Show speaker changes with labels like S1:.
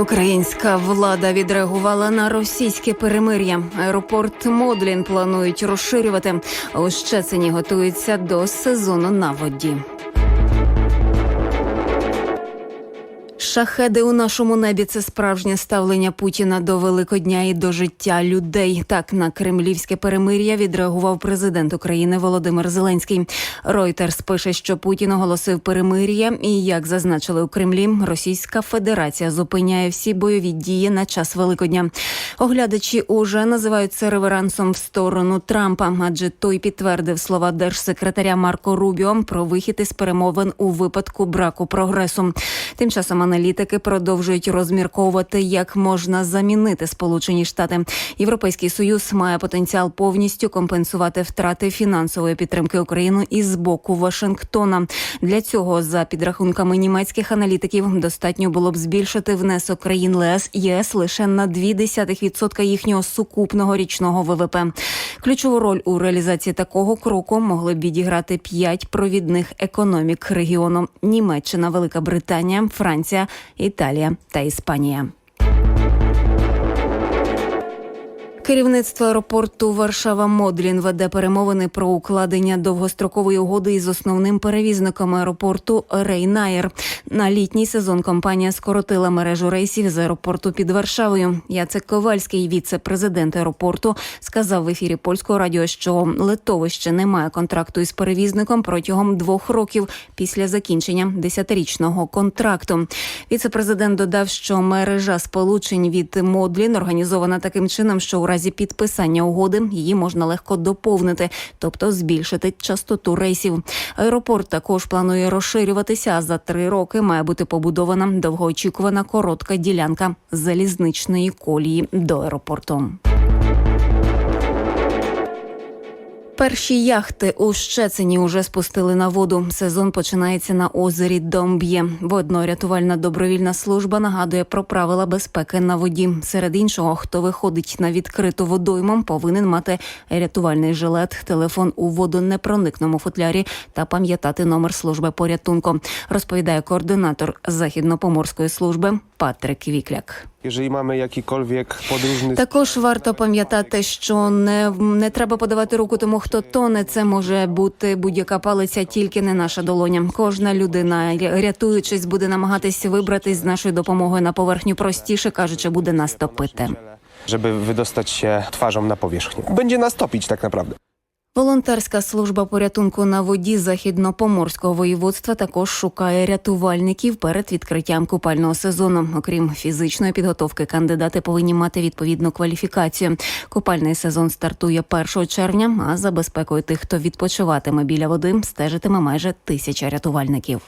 S1: Українська влада відреагувала на російське перемир'я. Аеропорт Модлін планують розширювати. У Щецині готуються до сезону на воді. Шахеди у нашому небі це справжнє ставлення Путіна до Великодня і до життя людей. Так на кремлівське перемир'я відреагував президент України Володимир Зеленський. Ройтерс пише, що Путін оголосив перемир'я, і як зазначили у Кремлі, Російська Федерація зупиняє всі бойові дії на час Великодня. Оглядачі уже називають це реверансом в сторону Трампа, адже той підтвердив слова держсекретаря Марко Рубіо про вихід із перемовин у випадку браку прогресу. Тим часом аналітики продовжують розмірковувати, як можна замінити Сполучені Штати. Європейський союз має потенціал повністю компенсувати втрати фінансової підтримки України із боку Вашингтона. Для цього, за підрахунками німецьких аналітиків, достатньо було б збільшити внесок країн ЛЕС ЄС лише на 0,2% їхнього сукупного річного ВВП. Ключову роль у реалізації такого кроку могли б відіграти п'ять провідних економік регіону: Німеччина, Велика Британія, Франція, Італія та Іспанія. Керівництво аеропорту Варшава Модлін веде перемовини про укладення довгострокової угоди із основним перевізником аеропорту Рейнаєр. На літній сезон компанія скоротила мережу рейсів з аеропорту під Варшавою. Яцек Ковальський, віце-президент аеропорту, сказав в ефірі польського радіо, що литовище не має контракту із перевізником протягом двох років після закінчення десятирічного контракту. Віце-президент додав, що мережа сполучень від Модлін організована таким чином, що у разі підписання угоди її можна легко доповнити, тобто збільшити частоту рейсів. Аеропорт також планує розширюватися. А за три роки має бути побудована довгоочікувана коротка ділянка залізничної колії до аеропорту. Перші яхти у Щецині уже спустили на воду. Сезон починається на озері Домб'є. Водно-рятувальна добровільна служба нагадує про правила безпеки на воді. Серед іншого, хто виходить на відкриту водойму, повинен мати рятувальний жилет, телефон у водонепроникному футлярі та пам'ятати номер служби порятунку. Розповідає координатор західно-поморської служби Патрик Вікляк.
S2: Jeżeli mamy jakikolwiek podróżny
S1: Також варто пам'ятати, що не, не треба подавати руку тому, хто тоне. Це може бути будь-яка палиця, тільки не наша долоня. Кожна людина, рятуючись, буде намагатись вибратись з нашою допомогою на поверхню. Простіше кажучи, буде нас топити.
S2: żeby wydostać się twarzą na powierzchnię. Będzie nas topić tak naprawdę.
S1: Волонтерська служба порятунку на воді західно-поморського воєводства також шукає рятувальників перед відкриттям купального сезону. Окрім фізичної підготовки, кандидати повинні мати відповідну кваліфікацію. Купальний сезон стартує 1 червня. А за безпекою тих, хто відпочиватиме біля води, стежитиме майже тисяча рятувальників.